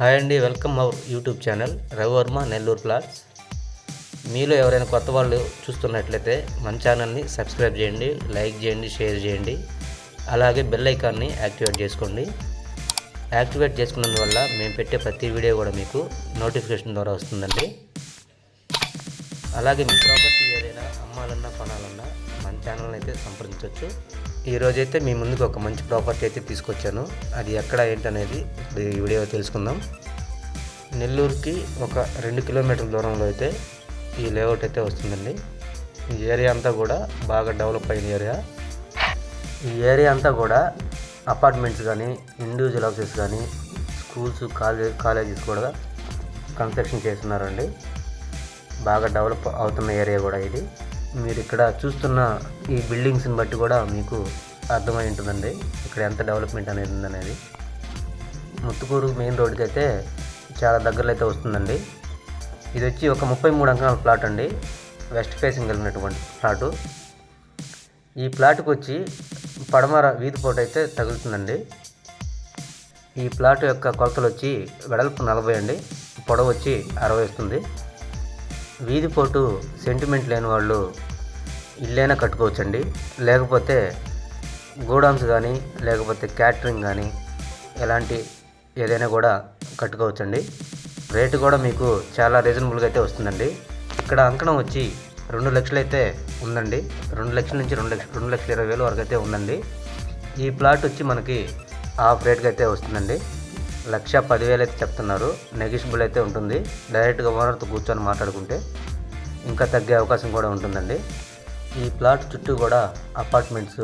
Hi అండి welcome our YouTube channel Ravi Varma Nellore plots. మీలో ఎవరైనా కొత్త వాళ్ళు చూస్తున్నట్లయితే మన ఛానల్ని సబ్స్క్రైబ్ చేయండి లైక్ చేయండి షేర్ చేయండి. అలాగే బెల్ ఐకాన్ని యాక్టివేట్ చేసుకోండి. యాక్టివేట్ చేసుకున్నందువల్ల మేము పెట్టే ప్రతి వీడియో కూడా మీకు నోటిఫికేషన్ ద్వారా వస్తుందండి. అలాగే మీ ప్రాపర్టీ ఏదైనా అమ్మాలన్నా కొనాలన్నా మన ఛానల్ని అయితే సంప్రదించవచ్చు. ఈరోజైతే మీ ముందుకు ఒక మంచి ప్రాపర్టీ అయితే తీసుకొచ్చాను. అది ఎక్కడ ఏంటనేది ఇప్పుడు ఈ వీడియో తెలుసుకుందాం. నెల్లూరుకి ఒక రెండు కిలోమీటర్ల దూరంలో అయితే ఈ లేఅవుట్ అయితే వస్తుందండి. ఈ ఏరియా అంతా కూడా బాగా డెవలప్ అయిన ఏరియా. ఈ ఏరియా అంతా కూడా అపార్ట్మెంట్స్ కానీ ఇండివిజువల్ ఆఫీసెస్ కానీ స్కూల్స్ కాలేజ్ కాలేజెస్ కూడా కన్స్ట్రక్షన్ చేస్తున్నారండి. బాగా డెవలప్ అవుతున్న ఏరియా కూడా ఇది. మీరు ఇక్కడ చూస్తున్న ఈ బిల్డింగ్స్ని బట్టి కూడా మీకు అర్థమై ఉంటుందండి. ఇక్కడ ఎంత డెవలప్మెంట్ అనేది ఉందనేది. ముత్తుకూరు మెయిన్ రోడ్కి అయితే చాలా దగ్గరలో అయితే వస్తుందండి. ఇది వచ్చి ఒక ముప్పై మూడు అంకణాల ప్లాట్ అండి. వెస్ట్ ఫేసింగ్ వెళ్ళినటువంటి ప్లాటు. ఈ ప్లాట్కి వచ్చి పడమర వీధి పోటు అయితే తగులుతుందండి. ఈ ప్లాట్ యొక్క కొలతలు వచ్చి వెడల్పు నలభై అండి. పొడవు వచ్చి అరవై వస్తుంది. వీధి పోటు సెంటిమెంట్ లేని వాళ్ళు ఇల్లైనా కట్టుకోవచ్చండి. లేకపోతే గోడౌన్స్ కానీ లేకపోతే క్యాటరింగ్ కానీ ఎలాంటి ఏదైనా కూడా కట్టుకోవచ్చండి. రేటు కూడా మీకు చాలా రీజనబుల్గా అయితే వస్తుందండి. ఇక్కడ అంకణం వచ్చి రెండు లక్షలు అయితే ఉందండి. రెండు లక్షల నుంచి రెండు లక్ష రెండు లక్షల ఇరవై వేల వరకు అయితే ఉందండి. ఈ ప్లాట్ వచ్చి మనకి హాఫ్ రేట్కి అయితే వస్తుందండి. లక్ష పదివేలు అయితే చెప్తున్నారు. నెగిషియబుల్ అయితే ఉంటుంది. డైరెక్ట్గా ఓనర్తో కూర్చొని మాట్లాడుకుంటే ఇంకా తగ్గే అవకాశం కూడా ఉంటుందండి. ఈ ప్లాట్ చుట్టూ కూడా అపార్ట్మెంట్స్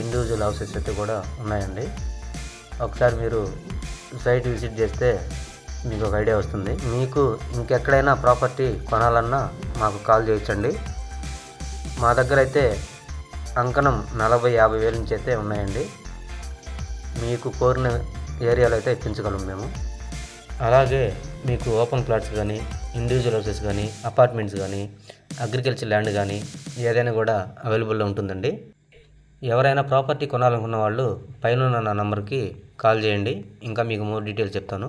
ఇండివిజువల్ హౌసెస్ అయితే కూడా ఉన్నాయండి. ఒకసారి మీరు సైట్ విజిట్ చేస్తే మీకు ఒక ఐడియా వస్తుంది. మీకు ఇంకెక్కడైనా ప్రాపర్టీ కొనాలన్నా మాకు కాల్ చేయొచ్చండి. మా దగ్గర అయితే అంకణం నలభై యాభై వేల నుంచి అయితే ఉన్నాయండి. మీకు కోరిన ఏరియాలో అయితే ఎక్కించగలం మేము. అలాగే మీకు ఓపెన్ ప్లాట్స్ కానీ ఇండివిజువల్ హౌసెస్ కానీ అపార్ట్మెంట్స్ కానీ అగ్రికల్చర్ ల్యాండ్ కానీ ఏదైనా కూడా అవైలబుల్లో ఉంటుందండి. ఎవరైనా ప్రాపర్టీ కొనాలనుకున్న వాళ్ళు పైన నా నంబర్కి కాల్ చేయండి. ఇంకా మీకు మోర్ డీటెయిల్స్ చెప్తాను.